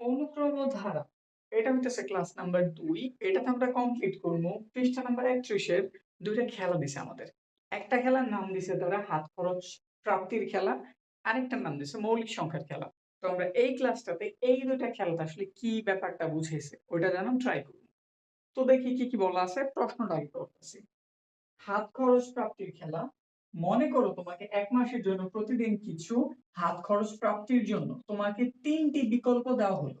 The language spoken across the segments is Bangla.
অনুক্রম ধারা। এটা হইতেছে ক্লাস নাম্বার ২। এটাতে আমরা কমপ্লিট করব পৃষ্ঠা নাম্বার ৩১ এর ২ খেলা দিছে আমাদের। একটা খেলার নাম দিছে তারা হাত খরচ প্রাপ্তির খেলা, আরেকটার নাম দিছে মৌলিক সংখ্যার খেলা। তো আমরা এই ক্লাসটাতে এই ২ টা খেলাতে আসলে কি ব্যাপারটা বুঝেছে ওইটা জানার ট্রাই করব। তো দেখি কি, কি বলা আছে প্রশ্নটা আগে পড়তেছি। হাত খরচ প্রাপ্তির খেলা। মনে করো তোমাকে ১ মাসের জন্য প্রতিদিন কিছু হাত খরচ প্রাপ্তির জন্য তোমাকে ৩ টি বিকল্প দেওয়া হলো।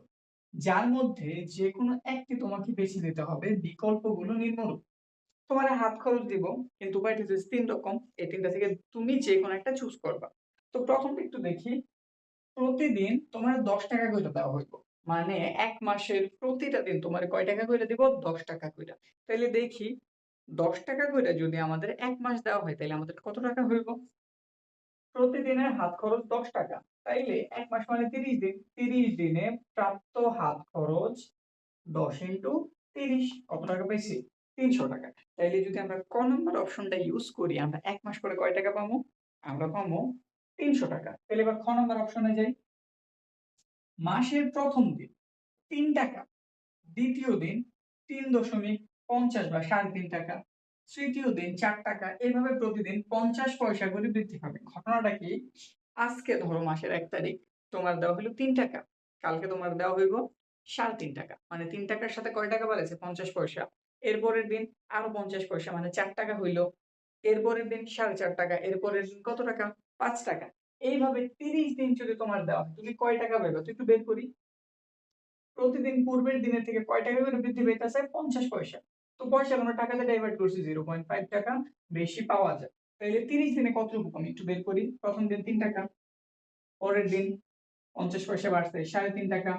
যার মধ্যে যেকোনো একটি তোমাকে বেছে নিতে হবে। বিকল্পগুলো নিম্নরূপ। তোমারে হাত খরচ দিব, কিন্তু উপায়টা হচ্ছে ৩ রকম। এই ৩ টা থেকে তুমি যেকোনো একটা চুজ করবা। তো ১ম টা একটু দেখি। প্রতিদিন তোমার ৳১০ কইরা দেওয়া হইব। মানে এক মাসের প্রতিটা দিন তোমার কয় টাকা কইরা দিব? ৳১০ কইরা। তাইলে দেখি ৳১০ করে যদি আমাদের এক মাস দেওয়া হয় তাহলে আমাদের কত টাকা হইব? প্রতিদিনের হাত খরচ ৳১০ তাইলে এক মাস মানে ৩০ দিন। ৩০ দিনে প্রাপ্ত হাত খরচ ১০ ইন্টু ৩০ কত টাকা পাইছি? ৳৩০০ তাইলে যদি আমরা ক নাম্বার অপশনটা ইউজ করি, আমরা এক মাস পরে কয় টাকা পাবো আমরা পাবো তিনশো টাকা তাহলে এবার খ নম্বর অপশনে যাই। মাসের প্রথম দিন, তিন টাকা দ্বিতীয় দিন ৩.৫০ বা ৳৩.৫ তৃতীয় দিন চার টাকা, এভাবে প্রতিদিন ৫০ পয়সা করে বৃদ্ধি পাবে। ঘটনাটা কি? আজকে ধরো মাসের ১ তারিখ, তোমার দেওয়া হইল ৳৩ কালকে তোমার দেওয়া হইব ৳৩.৫ মানে ৳৩ টাকার সাথে কয় টাকা বাড়েছে ৫০ পয়সা। এরপরের দিন আরও ৫০ পয়সা মানে ৳৪ হইল। এরপরের দিন ৳৪.৫ এরপরের দিন কত টাকা? পাঁচ টাকা এইভাবে ৩০ দিন যদি তোমার দেওয়া হয়, তুমি কয় টাকা পাইবা? তুই একটু বের করি। প্রতিদিন পূর্বের দিনের থেকে কয় টাকা করে বৃদ্ধি পাইতেছে? ৫০ পয়সা। তো পয়সা আমরা টাকাতে ডাইভার্ট করছি 0.5 টাকা বেশি পাওয়া যায়। তাইলে ৩০ দিনে কতটুকু পাবো একটু বের করি। প্রথম দিন তিন টাকা, পরের দিন ৫০ পয়সা বাড়ছে ৳৩.৫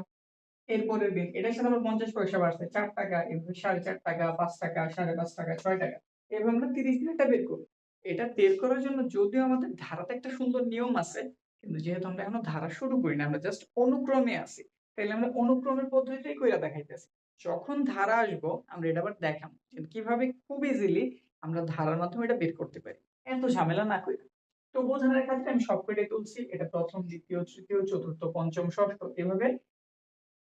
এরপরের দিন এটার সাথে আবার ৫০ পয়সা বাড়ছে ৳৪ এভাবে ৳৪.৫ ৳৫ ৳৫.৫ ৳৬ এভাবে আমরা ৩০ দিনেরটা বের করি এটা বের করার জন্য যদিও আমাদের ধারাতে একটা সুন্দর নিয়ম আছে, কিন্তু যেহেতু আমরা এখনও ধারা শুরু করি না, আমরা জাস্ট অনুক্রমে আছি। তাইলে আমরা অনুক্রমের পদ্ধতিতেই কইরা দেখাইতেছি। যখন ধারা আসব আমরা এটা আবার। কিন্তু কীভাবে খুব ইজিলি আমরা ধারার মাধ্যমে এটা বের করতে পারি। এত ঝামেলা না কইরা। তো বোঝানোর ক্ষেত্রে আমি সব কয়টাই তুলছি। এটা ১ম, ২য়, তৃতীয়, চতুর্থ, পঞ্চম, ষষ্ঠ এভাবে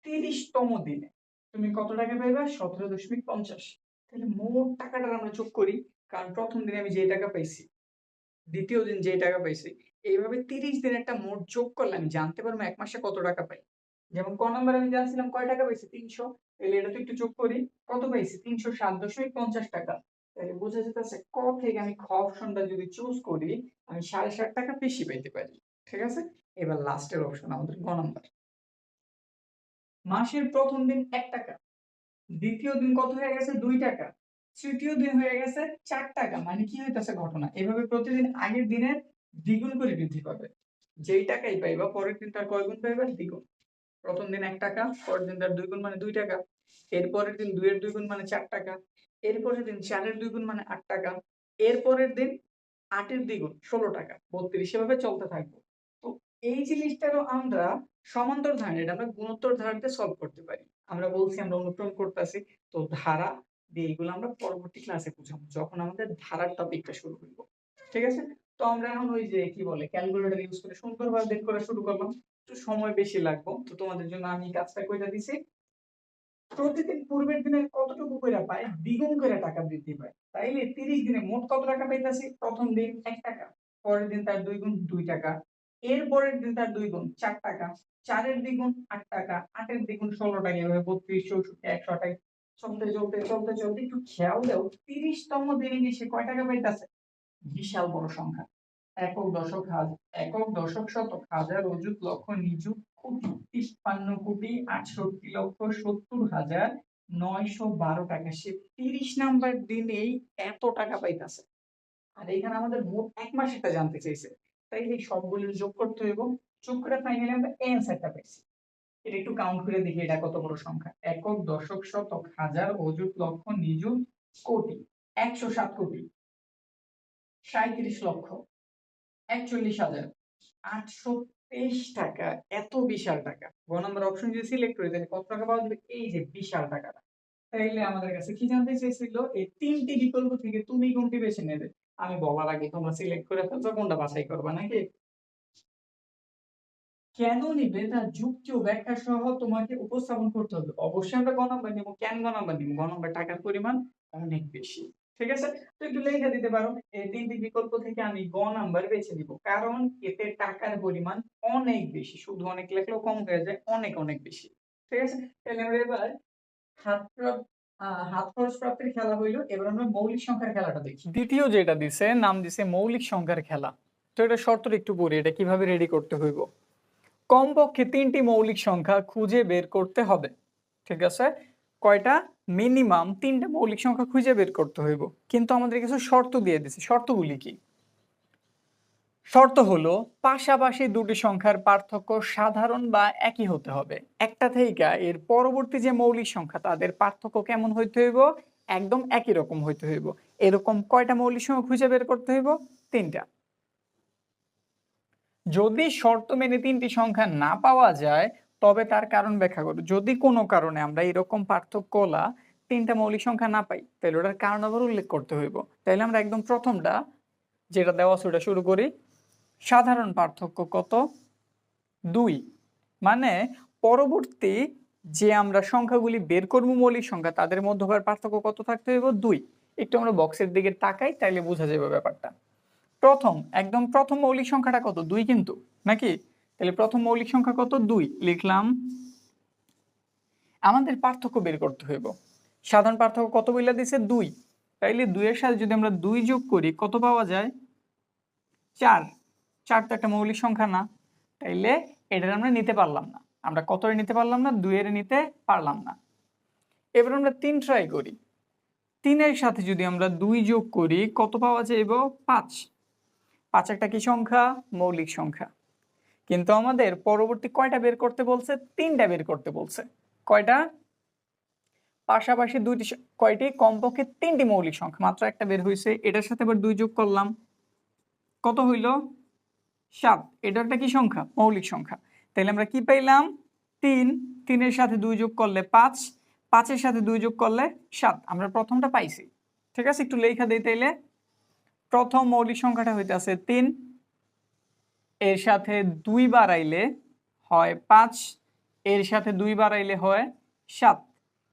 ৩০ তম দিনে তুমি কত টাকা পাইবা? ১৭.৫০ তাহলে মোট টাকাটার আমরা যোগ করি। কারণ প্রথম দিনে আমি যে টাকা পাইছি, দ্বিতীয় দিন যে টাকা পাইছি এইভাবে ৩০ একটা মোট যোগ করলে আমি জানতে পারব এক মাসে কত টাকা পাই। যেমন ক নাম্বারে আমি জানছিলাম কয় টাকা পাইছি? ৩০০ তাইলে এটাতে একটু যোগ করি। কত পাইছি? ৳৩০৭.৫০ তাইলে বোঝা যাইতেছে ক থেকে আমি খ অপশনটা যদি চুজ করি, আমি ৳৬.৫০ বেশি পাইতে পারি। ঠিক আছে? এবার লাস্টের অপশন আমাদের গ নাম্বার। মাসের প্রথম দিন এক টাকা, দ্বিতীয় দিন কত হয়ে গেছে? দুই টাকা, তৃতীয় দিন হয়ে গেছে চার টাকা মানে কি হইতাছে ঘটনা? এভাবে প্রতিদিন আগের দিনের দ্বিগুণ করে বৃদ্ধি পাবে। যেই টাকাই পাইবা, পরের দিন তার কয় গুণ পাইবা? দ্বিগুণ। ১ম দিন ৳১ পরের দিন তার ২ গুণ মানে ৳২ এরপরের দিন ২ এর ২ গুণ মানে ৳৪ এরপরের দিন ৪ এর ২ গুণ মানে ৳৮ এরপরের দিন ৮ এর দ্বিগুণ ষোলো টাকা ৩২ এভাবে চলতে থাকবে। তো এই জিনিসটারও আমরা সমান্তর ধারণা, এটা আমরা গুণোত্তর ধারাতে সলভ করতে পারি। আমরা বলছি, আমরা অনুক্রম করতেছি। তো ধারা দিয়ে এগুলো আমরা পরবর্তী ক্লাসে বুঝাবো। যখন আমাদের ধারার টপিকটা শুরু হইব। ঠিক আছে? তো আমরা এখন ওই যে কি বলে ক্যালকুলেটর ইউজ করে সুন্দরভাবে বের করা শুরু করলাম। একটু সময় বেশি লাগবো। তো তোমাদের জন্য আমি কাজটা কইরা দিছি। প্রতিদিন পূর্বের দিনে কতটুকু কইরা পায়? দ্বিগুণ কইরা টাকা বৃদ্ধি পায়। তাইলে ৩০ দিনে মোট কত টাকা পাইতাছি? ১ম দিন এক টাকা পরের দিন তার ২ গুণ ৳২ এরপরের দিন তার ২ গুণ ৳৪ ৪ এর দ্বিগুণ ৳৮ ৮ এর দ্বিগুণ ষোল টাকা এভাবে ৩২, ৬৪, ১২৮ চলতে, চলতে, চলতে, চলতে একটু খেয়াল দাও ৩০ তম দিনে গিয়ে সে কয় টাকা পাইতাছে? বিশাল বড় সংখ্যা। একক, দশক, একক, দশক, শতক, হাজার, অযুত, লক্ষ, নিযুত, কোটি, ৫৩ কোটি ৬৮ লক্ষ ৭০ হাজার ৯১২ টাকা। সে ৩০ নাম্বার দিনেই এত টাকা পাইতেছে আর এখানে আমাদের মোট ১ মাসেরটা জানতে চাইছে। তাই এই সবগুলো যোগ করতে হইব। যোগ করে ফাইনালি আমরা অ্যান্সারটা পাইছি। এটা একটু কাউন্ট করে দেখি এটা কত বড় সংখ্যা। একক, দশক, শতক, হাজার, অযুত, লক্ষ, নিযুত, কোটি। ১০৭ কোটি ৩৭ লক্ষ ৪১ হাজার ৮২৩ টাকা, এত বিশাল টাকা। গ নাম্বার অপশন যদি সিলেক্ট করি, তাহলে কত টাকা পাওয়া যাবে? এই যে বিশাল টাকাটা। তাইলে আমাদের কাছে কি জানতে চেয়েছিল? এই ৩ টি বিকল্প থেকে তুমি কোনটি বেছে নেবে? আমি বলার আগে তোমরা সিলেক্ট করে ফেলছো, কোনটা বাছাই করবা নাকি? কেন নিবে তার যুক্তি ও ব্যাখ্যা সহ তোমাকে উপস্থাপন করতে হবে অবশ্যই আমরা গ নাম্বার নিব কেন গ নাম্বার নিব গ নাম্বার টাকার পরিমাণ অনেক বেশি ঠিক আছে? তো একটু লেখা দিতে পারো। এই তিনটি বিকল্প থেকে আমি গ নাম্বার বেছে নিব। কারণ এতে টাকার পরিমাণ অনেক বেশি। শুধু অনেক লেখলেও কম হয়ে যায়, অনেক অনেক বেশি। ঠিক আছে? তাহলে আমরা এবার খেলা হইল। এবার আমরা মৌলিক সংখ্যার খেলাটা দেখি। দ্বিতীয় যেটা দিছে, নাম দিছে মৌলিক সংখ্যার খেলা। তো এটা একটু এটা কীভাবে রেডি করতে হইব? কমপক্ষে তিনটি মৌলিক সংখ্যা খুঁজে বের করতে হবে। ঠিক আছে? কয়টা? মিনিমাম তিনটা মৌলিক সংখ্যা খুঁজে বের করতে হইব। কিন্তু আমাদের কিছু শর্ত দিয়ে দিছে। শর্তগুলি কি? শর্ত হলো, পাশাপাশি দুটি সংখ্যার পার্থক্য সাধারণ বা একই হতে হবে। একটা থেকে এর পরবর্তী যে মৌলিক সংখ্যা, তাদের পার্থক্য কেমন হইতে হইব? একদম একই রকম হইতে হইব। এরকম কয়টা মৌলিক সংখ্যা খুঁজে বের করতে হইব? তিনটা। যদি শর্ত মেনে তিনটি সংখ্যা না পাওয়া যায় তবে তার কারণ ব্যাখ্যা করো যদি কোনো কারণে আমরা এরকম পার্থক্যলা তিনটা মৌলিক সংখ্যা না পাই, তাহলে ওটার কারণ আবার উল্লেখ করতে হইব। তাহলে আমরা একদম প্রথমটা যেটা দেওয়া আছে ওটা শুরু করি। সাধারণ পার্থক্য কত? দুই। মানে পরবর্তী যে আমরা সংখ্যাগুলি বের করব মৌলিক সংখ্যা, তাদের মধ্যকার পার্থক্য কত থাকতে হইব? দুই। একটু আমরা বক্সের দিকে তাকাই, তাইলে বোঝা যাবে ব্যাপারটা। প্রথম, একদম প্রথম মৌলিক সংখ্যাটা কত? দুই কিন্তু। নাকি? তাহলে প্রথম মৌলিক সংখ্যা কত? দুই। লিখলাম। আমাদের পার্থক্য বের করতে হইব। সাধারণ পার্থক্য কত বইলা দিছে? দুই। তাইলে দুইয়ের সাথে যদি আমরা দুই যোগ করি, কত পাওয়া যায়? চার। চার তো একটা মৌলিক সংখ্যা না। তাইলে এটার আমরা নিতে পারলাম না। আমরা কতরে নিতে পারলাম না? দুইয়ের নিতে পারলাম না। এবার আমরা তিন ট্রাই করি। তিনের সাথে যদি আমরা দুই যোগ করি, কত পাওয়া যাইব? পাঁচ। পাঁচ একটা কি সংখ্যা? মৌলিক সংখ্যা। কিন্তু আমাদের পরবর্তী কয়টা বের করতে বলছে? তিনটা বের করতে বলছে। কয়টা? পাশাপাশি দুইটি কয়টি? কমপক্ষে তিনটি মৌলিক সংখ্যা। মাত্র একটা বের হয়েছে এটার সাথে আবার দুই যোগ করলাম। কত হইল? সাত। এটা একটা কি সংখ্যা? মৌলিক সংখ্যা। তাহলে আমরা কি পাইলাম? তিন। তিনের সাথে দুই যোগ করলে পাঁচ। পাঁচের সাথে দুই যোগ করলে সাত। আমরা প্রথমটা পাইছি। ঠিক আছে? একটু লেখা দিই তাইলে। প্রথম মৌলিক সংখ্যাটা হইতেছে তিন। এর সাথে দুই বাড়াইলে হয় পাঁচ, এর সাথে দুই বাড়াইলে হয় সাত।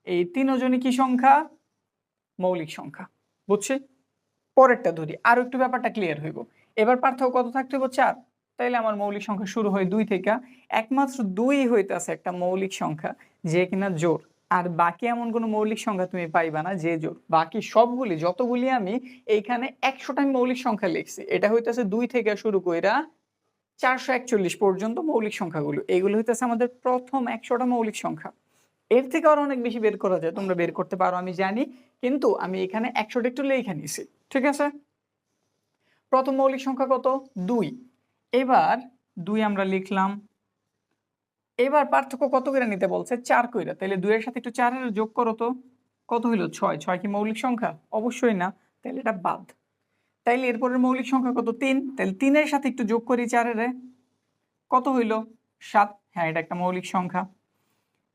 এই তিনজনই কি সংখ্যা? মৌলিক সংখ্যা। বুঝছি? পরেরটা ধরি। আর একটু ব্যাপারটা ক্লিয়ার হইব। এবার পার্থক্য কত থাকতে হবে চার। তাইলে আমার মৌলিক সংখ্যা শুরু হয় দুই থেকে। একমাত্র দুই হইতাছে একটা মৌলিক সংখ্যা যে কিনা জোর। আর বাকি এমন কোনো মৌলিক সংখ্যা তুমি পাইবা না যে জোর। বাকি সবগুলি, যতগুলি আমি এইখানে একশোটা মৌলিক সংখ্যা লিখছি, এটা হইতেছে দুই থেকে শুরু কইরা চারশো একচল্লিশ পর্যন্ত মৌলিক সংখ্যাগুলো। এগুলো হইতেছে আমাদের প্রথম একশোটা মৌলিক সংখ্যা। এর থেকে আরও অনেক বেশি বের করা যায়, তোমরা বের করতে পারো, আমি জানি, কিন্তু আমি এখানে একশোটা একটু লেখা নিয়েছি ঠিক আছে? প্রথম মৌলিক সংখ্যা কত? দুই। এবার দুই আমরা লিখলাম। এবার পার্থক্য কত করে নিতে বলছে? চার কইরা। তাহলে দুইয়ের সাথে একটু চারের যোগ করো তো। কত হইল? ছয়। ছয় কি মৌলিক সংখ্যা? অবশ্যই না। তাহলে এটা বাদ। তাইলে এরপরের মৌলিক সংখ্যা কত? তিন। তাহলে তিনের সাথে একটু যোগ করি চারের। কত হইল? সাত। হ্যাঁ এটা একটা মৌলিক সংখ্যা।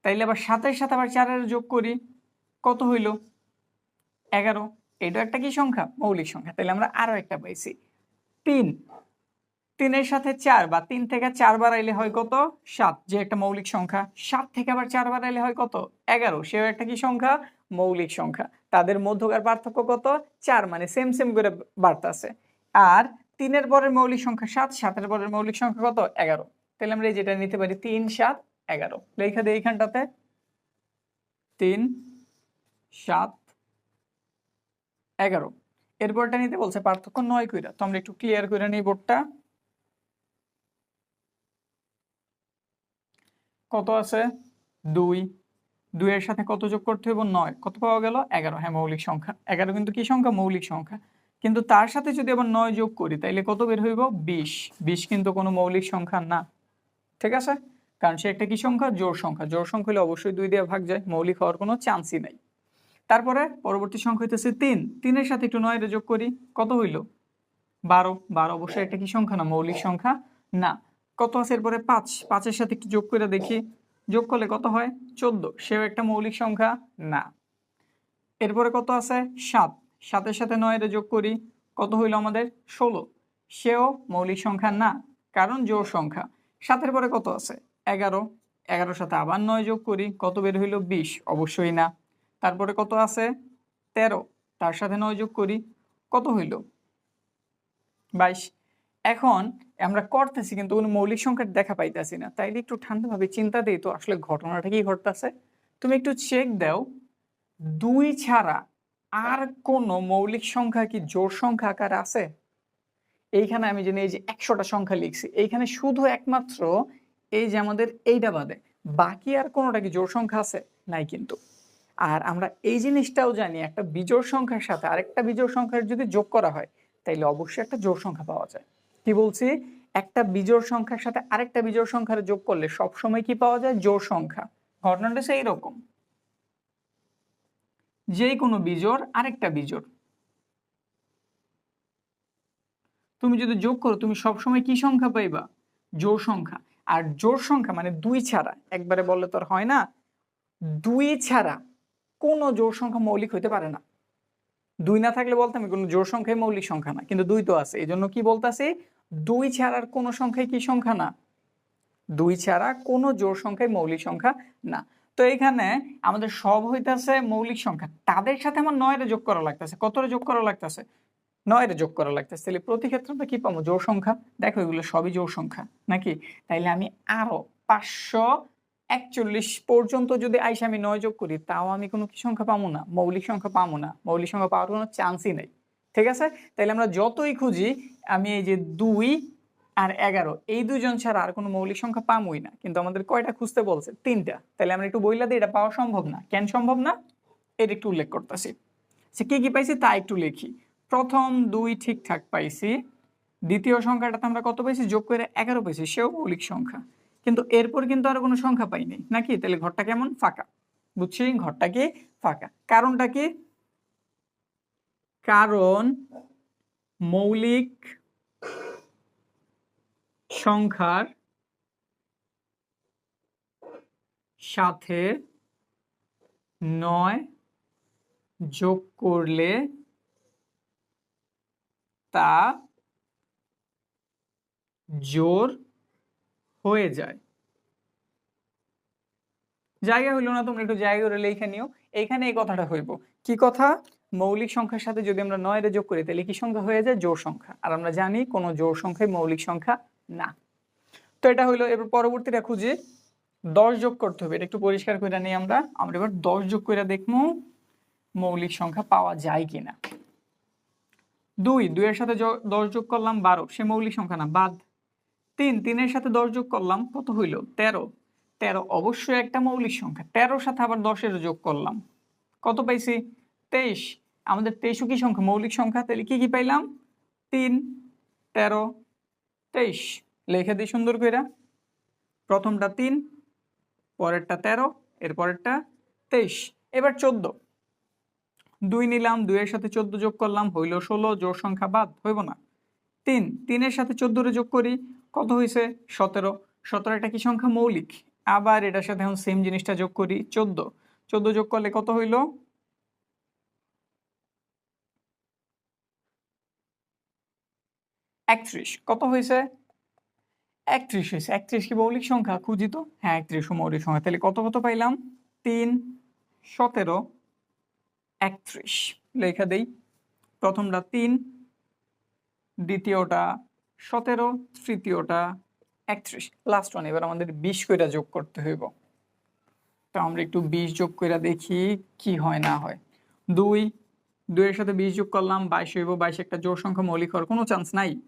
তাইলে আবার সাতের সাথে আবার চারের যোগ করি। কত হইল? এগারো। এটা একটা কি সংখ্যা? মৌলিক সংখ্যা। তাহলে আমরা আরও একটা পাইছি। তিন। তিনের সাথে চার বা তিন থেকে চার বাড়াইলে হয় কত? সাত। যে একটা মৌলিক সংখ্যা। সাত থেকে আবার চার বাড়াইলে হয় কত? এগারো। সেও একটা কি সংখ্যা? মৌলিক সংখ্যা। তাদের মধ্যকার পার্থক্য কত? চার মানে সেম সেম করে বাড়তেছে। আর তিনের পরের মৌলিক সংখ্যা সাত, সাতের পরের মৌলিক সংখ্যা কত? এগারো। তাহলে আমরা যেটা নিতে পারি, তিন, সাত, এগারো। লেখা দিই এইখানটাতে তিন, সাত, এগারো। এরপরটা নিতে বলছে পার্থক্য নয় কইরা। তো আমরা একটু ক্লিয়ার করে নিই বোর্ডটা কত আছে? দুই দুইয়ের সাথে কত যোগ করতে হইব? নয়। কত পাওয়া গেল? এগারো। হ্যাঁ মৌলিক সংখ্যা। এগারো কিন্তু কি সংখ্যা? মৌলিক সংখ্যা। কিন্তু তার সাথে যদি আবার নয় যোগ করি, তাইলে কত বের হইব? বিশ। বিশ কিন্তু কোনো মৌলিক সংখ্যা না। ঠিক আছে? কারণ সে একটা কি সংখ্যা? জোর সংখ্যা। জোর সংখ্যা হলে অবশ্যই দুই দিয়ে ভাগ যায়। মৌলিক হওয়ার কোনো চান্সই নাই। তারপরে পরবর্তী সংখ্যা হইতেছে তিন। তিনের সাথে একটু নয় যোগ করি, কত হইল? বারো। বারো অবশ্যই একটা কি সংখ্যা না? মৌলিক সংখ্যা না। কত আছে এরপরে? পাঁচ। পাঁচের সাথে একটু যোগ করে দেখি। যোগ করলে কত হয়? চোদ্দ। সেও একটা মৌলিক সংখ্যা না। এরপরে কত আছে? সাত। সাতের সাথে নয়ের যোগ করি, কত হইল আমাদের? ষোলো। সেও মৌলিক সংখ্যা না, কারণ জোর সংখ্যা। সাতের পরে কত আছে? এগারো। এগারোর সাথে আবার নয় যোগ করি, কত বের হইল? বিশ। অবশ্যই না। তারপরে কত আছে? তেরো। তার সাথে নয় যোগ করি, কত হইল? বাইশ। এখন আমরা করতেছি, কিন্তু কোনো মৌলিক সংখ্যা দেখা পাইতেছি না। তাইলে একটু ঠান্ডাভাবে চিন্তা দিই তো আসলে ঘটনাটা কি ঘটতেছে? তুমি একটু চেক দাও। দুই ছাড়া আর কোন মৌলিক সংখ্যা কি জোর সংখ্যা আকার আছে? এইখানে আমি জানি এই যে একশোটা সংখ্যা লিখছি। এইখানে শুধু একমাত্র এই যে আমাদের এইটা বাদে, বাকি আর কোনোটা কি জোর সংখ্যা আছে? নাই কিন্তু। আর আমরা এই জিনিসটাও জানি, একটা বিজোড় সংখ্যার সাথে আরেকটা বিজোড় সংখ্যার যদি যোগ করা হয়, তাইলে অবশ্যই একটা জোর সংখ্যা পাওয়া যায়। কি বলছি, একটা বিজোড় সংখ্যার সাথে আরেকটা বিজোড় সংখ্যার যোগ করলে সব সময় কি পাওয়া যায়? জোড় সংখ্যা। ঘটনাটা সেই রকম। যে কোনো বিজোড়, আরেকটা বিজোড়। তুমি যদি যোগ করো, তুমি সবসময় কি সংখ্যা পাইবা? জোড় সংখ্যা। আর জোড় সংখ্যা মানে দুই ছাড়া। একবারে বললে তো আর হয় না। দুই ছাড়া কোনো জোড় সংখ্যা মৌলিক হইতে পারে না। দুই না থাকলে বলতাম কোনো জোড় সংখ্যাই মৌলিক সংখ্যা না, কিন্তু দুই তো আছে। এই জন্য কি বলতাছি? দুই ছাড়ার কোনো সংখ্যাই কি সংখ্যা না? দুই ছাড়া কোনো জোর সংখ্যাই মৌলিক সংখ্যা না। তো এখানে আমাদের সব হইতাছে মৌলিক সংখ্যা। তাদের সাথে আমার নয়রে যোগ করা লাগতেছে। কতরে যোগ করা লাগতেছে? নয়রে যোগ করা লাগতেছে। তাহলে প্রতি ক্ষেত্রে আমরা কি পাবো? জোর সংখ্যা। দেখো এগুলো সবই জোড় সংখ্যা, নাকি? তাইলে আমি আরও পাঁচশো একচল্লিশ পর্যন্ত যদি আইসে আমি নয় যোগ করি, তাও আমি কোনো কি সংখ্যা পাবো না? মৌলিক সংখ্যা পাবো না। মৌলিক সংখ্যা পাওয়ার কোনো চান্সই নেই। ঠিক আছে? তাইলে আমরা যতই খুঁজি, আমি এই যে দুই আর এগারো, এই দুজন ছাড়া আর কোনো মৌলিক সংখ্যা পামই না। কিন্তু আমাদের কয়টা খুঁজতে বলছে? তিনটা। তাহলে আমরা একটু বইলা দিই, এটা পাওয়া সম্ভব না। কেন সম্ভব না? এটা একটু উল্লেখ করতেছি। সে কি কি পাইছি? তা একটু লিখি। প্রথম দুই ঠিকঠাক পাইছি। দ্বিতীয় সংখ্যাটাতে আমরা কত পাইছি? যোগ করে এগারো পাইছি। সেও মৌলিক সংখ্যা। কিন্তু এরপর কিন্তু আর কোনো সংখ্যা পাইনি। নাকি? তাহলে ঘরটা কেমন? ফাঁকা। বুঝছি? ঘরটা কি? ফাঁকা। কারণটা কি? কারণ মৌলিক সংখ্যার সাথে নয় যোগ করলে তা জোর হয়ে যায়। জায়গা হইল না, তোমরা একটু জায়গা করে লেখা নিও। এইখানে এই কথাটা হইব। কি কথা? মৌলিক সংখ্যার সাথে যদি আমরা নয়রে যোগ করি, তাহলে কি সংখ্যা হয়ে যায়? জোড় সংখ্যা। আর আমরা জানি কোনো জোড় সংখ্যাই মৌলিক সংখ্যা না। তো এটা হইল এবার পরবর্তীটা খুঁজি দশ যোগ করতে হবে। এটা একটু পরিষ্কার করে নিই আমরা। আমরা এবার দশ যোগ করে দেখব মৌলিক সংখ্যা পাওয়া যায় কিনা। দুই, দুইয়ের সাথে দশ যোগ করলাম বারো, সে মৌলিক সংখ্যা না, বাদ। তিন, তিনের সাথে দশ যোগ করলাম, কত হইল? তেরো। তেরো অবশ্যই একটা মৌলিক সংখ্যা। তেরোর সাথে আবার দশের যোগ করলাম। কত পাইছি? তেইশ। আমাদের তেইশও কি সংখ্যা? মৌলিক সংখ্যা, তাহলে কি কি পাইলাম? তিন, তেরো, তেইশ। লেখে দিই সুন্দর কইরা। প্রথমটা তিন, পরেরটা তেরো এর পরেরটা তেইশ। এবার চোদ্দ। দুই নিলাম, দুইয়ের সাথে চোদ্দ যোগ করলাম, হইল ষোলো জোর সংখ্যা বাদ, হইব না। তিন, তিনের সাথে চোদ্দরে যোগ করি, কত হয়েছে সতেরো। সতেরো একটা কি সংখ্যা? মৌলিক। আবার এটার সাথে এখন সেম জিনিসটা যোগ করি, চোদ্দ। চোদ্দ যোগ করলে কত হইল? একত্রিশ। কত হয়েছে? একত্রিশ হয়েছে। একত্রিশ কি মৌলিক সংখ্যা? খুঁজি তো। হ্যাঁ একত্রিশ মৌলিক সংখ্যা। তাহলে কত কত পাইলাম? তিন, সতেরো, একত্রিশ। লেখা দেই। প্রথমটা তিন, দ্বিতীয়টা সতেরো, তৃতীয়টা একত্রিশ। লাস্ট ওয়ান এবার আমাদের বিশ কইরা যোগ করতে হইব। তো আমরা একটু বিশ যোগ কইরা দেখি কি হয়, না হয়। দুই, দুইয়ের সাথে বিশ যোগ করলাম, বাইশ হইব। বাইশ একটা জোর সংখ্যা মৌলিক হওয়ার কোনো চান্স নাই।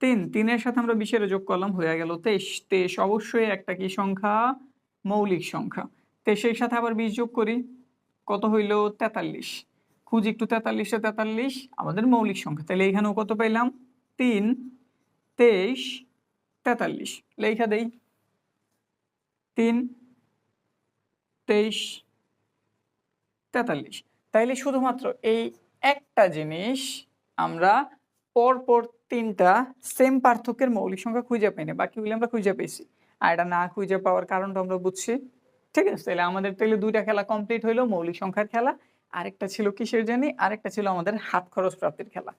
তিন, তিনের সাথে আমরা বিশের যোগ করলাম, হয়ে গেল তেইশ। তেইশ অবশ্যই একটা কি সংখ্যা? মৌলিক সংখ্যা। তেইশের সাথে আবার বিশ যোগ করি, কত হইল? তেতাল্লিশ। খুঁজি একটু তেতাল্লিশে তেতাল্লিশ, আমাদের মৌলিক সংখ্যা। তাহলে এখানেও কত পাইলাম? তিন, তেইশ, তেতাল্লিশ। লেখা দেই। তিন, তেইশ, তেতাল্লিশ। তাইলে শুধুমাত্র এই একটা জিনিস আমরা পরপর তিনটা সেম পার্থক্যের মৌলিক সংখ্যা খুঁজে পাইনি, বাকিগুলি আমরা খুঁজে পেয়েছি। আর এটা না খুঁজে পাওয়ার কারণটা আমরা বুঝছি। ঠিক আছে, তাহলে আমাদের তাহলে দুইটা খেলা কমপ্লিট হইল, মৌলিক সংখ্যার খেলা। আরেকটা ছিল কিসের জানি? আরেকটা ছিল আমাদের হাত খরচ প্রাপ্তির খেলা।